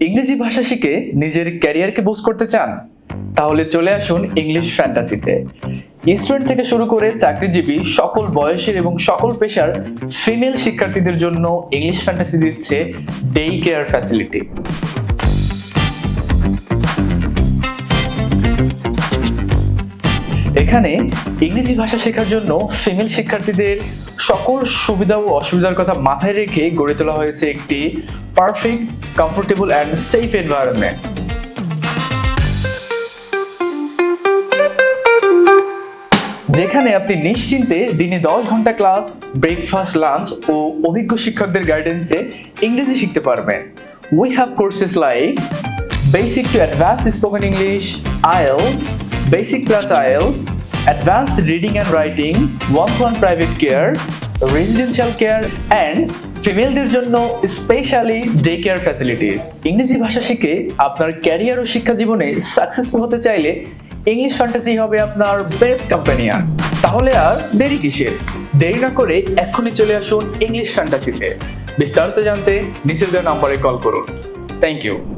ইংরেজি ভাষা শিখে নিজের ক্যারিয়ারকে বুস্ট করতে চান? তাহলে চলে আসুন ইংলিশ ফ্যান্টাসিতে স্টুডেন্ট থেকে শুরু করে চাকরিজীবী, সকল বয়সের এবং সকল পেশার ফিমেল শিক্ষার্থীদের জন্য ইংলিশ ফ্যান্টাসি দিচ্ছে ডে কেয়ার ফ্যাসিলিটি এখানে ইংরেজি ভাষা শেখার জন্য ফিমেল শিক্ষার্থীদের সকল সুবিধা ও অসুবিধার কথা মাথায় রেখে গড়ে তোলা হয়েছে একটি perfect comfortable and safe environment যেখানে আপনি নিশ্চিন্তে দিনে দশ ঘণ্টা ক্লাস ব্রেকফাস্ট লাঞ্চ ও অভিজ্ঞ শিক্ষকদের গাইডেন্সে ইংরেজি শিখতে পারবেন। We have courses like basic to advance spoken English IELTS basic plus IELTS advance reading and writing one one private care residential care and ফিমেলদের জন্য স্পেশালি ডে কেয়ার ফ্যাসিলিটিস ইংরেজি ভাষা শিখে আপনার ক্যারিয়ার ও শিক্ষা জীবনে সাকসেসফুল হতে চাইলে ইংলিশ ফ্যান্টাসি হবে আপনার বেস্ট কম্পানিয়ান তাহলে আর দেরি কিসের? দেরি না করে এক্ষুনি চলে আসুন ইংলিশ ফ্যান্টাসিতে বিস্তারিত জানতে নিচের দেওয়া নম্বরে কল করুন। Thank you